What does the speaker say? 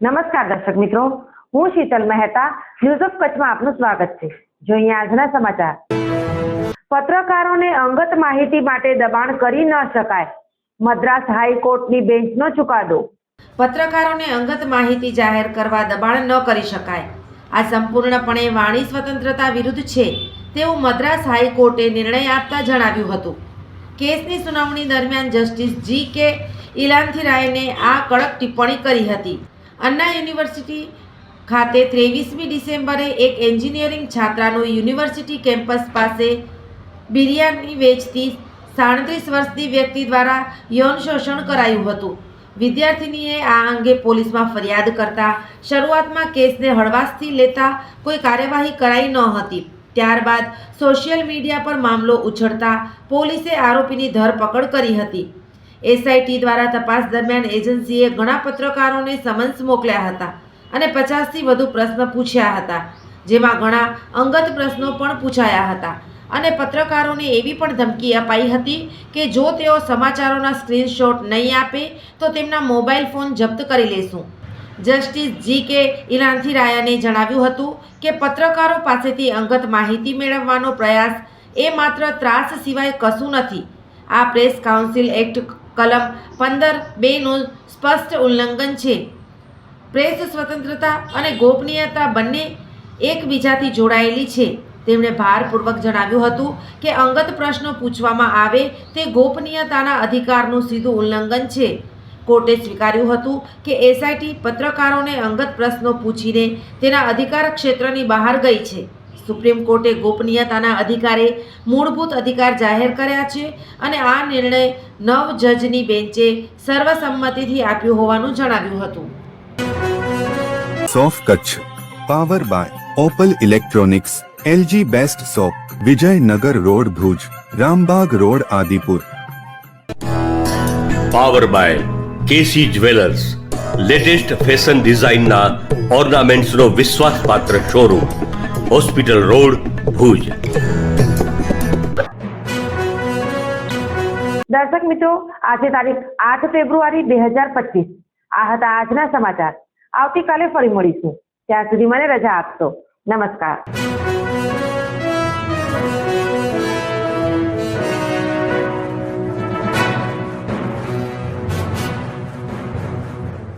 નમસ્કાર દર્શક મિત્રો, હું શીતલ મહેતા ન્યૂઝ ઓફ કચ્છમાં આપનું સ્વાગત છે. જોઈએ આજના સમાચાર. પત્રકારોને અંગત માહિતી માટે દબાણ કરી ન શકાય. મદ્રાસ હાઈકોર્ટની બેન્ચનો ચુકાદો. પત્રકારોને અંગત માહિતી જાહેર કરવા દબાણ ન કરી શકાય. આ સંપૂર્ણપણે વાણી સ્વતંત્રતા વિરુદ્ધ છે, તેવું મદ્રાસ હાઈકોર્ટે નિર્ણય આપતા જણાવ્યું હતું. કેસની સુનાવણી દરમિયાન જસ્ટિસ જી કે ઇલાનથીરાયને આ કડક ટિપ્પણી કરી હતી. અન્ના યુનિવર્સિટી ખાતે ત્રેવીસમી ડિસેમ્બરે એક એન્જિનિયરિંગ છાત્રાનું યુનિવર્સિટી કેમ્પસ પાસે બિરિયાની વેચતી સાડત્રીસ વર્ષની વ્યક્તિ દ્વારા યૌન શોષણ કરાયું હતું. વિદ્યાર્થિનીએ આ અંગે પોલીસમાં ફરિયાદ કરતા શરૂઆતમાં કેસને હળવાશથી લેતા કોઈ કાર્યવાહી કરાઈ ન હતી. ત્યારબાદ સોશિયલ મીડિયા પર મામલો ઉછળતા પોલીસે આરોપીની ધરપકડ કરી હતી. એસઆઈટી દ્વારા તપાસ દરમિયાન એજન્સીએ ઘણા પત્રકારોને સમન્સ મોકલ્યા હતા અને પચાસથી વધુ પ્રશ્ન પૂછ્યા હતા, જેમાં ઘણા અંગત પ્રશ્નો પણ પૂછાયા હતા. અને પત્રકારોને એવી પણ ધમકી અપાઈ હતી કે જો તેઓ સમાચારોના સ્ક્રીનશોટ નહીં આપે, તો તેમના મોબાઈલ ફોન જપ્ત કરી લેશું. જસ્ટિસ જી કે ઇલાનથી રાયાને જણાવ્યું હતું કે પત્રકારો પાસેથી અંગત માહિતી મેળવવાનો પ્રયાસ એ માત્ર ત્રાસ સિવાય કશું નથી. આ પ્રેસ કાઉન્સિલ એક્ટ કલમ પંદર બેનું સ્પષ્ટ ઉલ્લંઘન છે. પ્રેસ સ્વતંત્રતા અને ગોપનીયતા બંને એકબીજાથી જોડાયેલી છે. તેમણે ભારપૂર્વક જણાવ્યું હતું કે અંગત પ્રશ્નો પૂછવામાં આવે તે ગોપનીયતાના અધિકારનું સીધું ઉલ્લંઘન છે. કોર્ટે સ્વીકાર્યું હતું કે એસઆઈટી પત્રકારોને અંગત પ્રશ્નો પૂછીને તેના અધિકાર ક્ષેત્રની બહાર ગઈ છે. સુપ્રીમ કોર્ટે ગોપનીયતાના અધિકારે મૂળભૂત અધિકાર જાહેર કર્યા છે અને આ નિર્ણય નવ જજની બેન્ચે સર્વસંમતિથી આપ્યું હોવાનું જણાવ્યું હતું. સોફ Kutch power by Opal electronics LG best shop Vijaynagar road Bhuj Rambag road Adipur. Power by KC jewellers latest fashion ડિઝાઇનના ઓર્નામેન્ટ્સનો વિશ્વાસપાત્ર શોરૂમ. Hospital road Bhuj. દર્શક મિત્રો, આજે તારીખ આઠ ફેબ્રુઆરી બે હજાર પચીસ. આ હતા આજના સમાચાર. આવતીકાલે ફરી મળીશું. ત્યાં સુધી મને રજા આપશો. નમસ્કાર.